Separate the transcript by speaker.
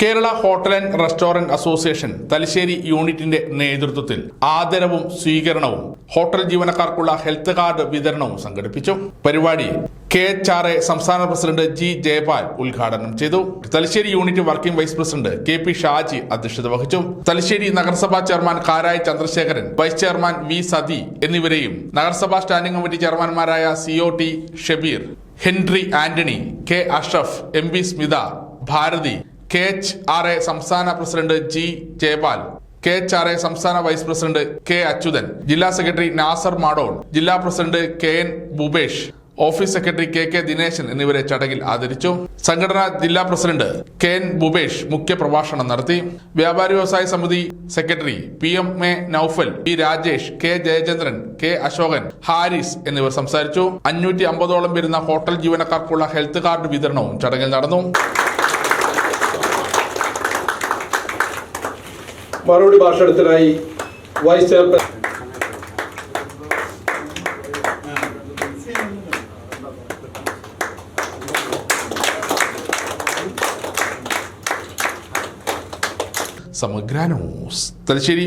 Speaker 1: Kerala hotel and restaurant association Thalassery യൂണിറ്റിന്റെ നേതൃത്വത്തിൽ ആദരവും സ്വീകരണവും ഹോട്ടൽ ജീവനക്കാർക്കുള്ള ഹെൽത്ത് കാർഡ് വിതരണവും സംഘടിപ്പിച്ചു. പരിപാടി കെ എച്ച് ആർ എ സംസ്ഥാന പ്രസിഡന്റ് ജി ജയപാൽ ഉദ്ഘാടനം ചെയ്തു. Thalassery unit working vice president K P Shaji അധ്യക്ഷത വഹിച്ചു. തലശ്ശേരി നഗരസഭാ chairman Karayi Chandrasekharan vice chairman V Sathi എന്നിവരെയും നഗരസഭാ standing committee ചെയർമാൻമാരായ C O T Shabeer Henry Antony K Ashraf M V Smitha Bharathi K H R A സംസ്ഥാന president G Jayapal K H R A സംസ്ഥാന vice president K Achuthan ജില്ലാ secretary Nasar Madol ജില്ലാ president K N Bhupesh office secretary K K Dineshan എന്നിവരെ ചടങ്ങിൽ ആദരിച്ചു. സംഘടനാ ജില്ലാ president K N Bhupesh മുഖ്യ പ്രഭാഷണം നടത്തി. വ്യാപാരി വ്യവസായ സമിതി secretary P M A Naufal P Rajesh K Jayachandran K Ashokan Haris എന്നിവർ സംസാരിച്ചു. അഞ്ഞൂറ്റി അമ്പതോളം വരുന്ന ഹോട്ടൽ ജീവനക്കാർക്കുള്ള ഹെൽത്ത് കാർഡ് വിതരണവും ചടങ്ങിൽ നടന്നു.
Speaker 2: മറുപടി ഭാഷണത്തിനായി vice chairperson
Speaker 1: Samagra news. Thalassery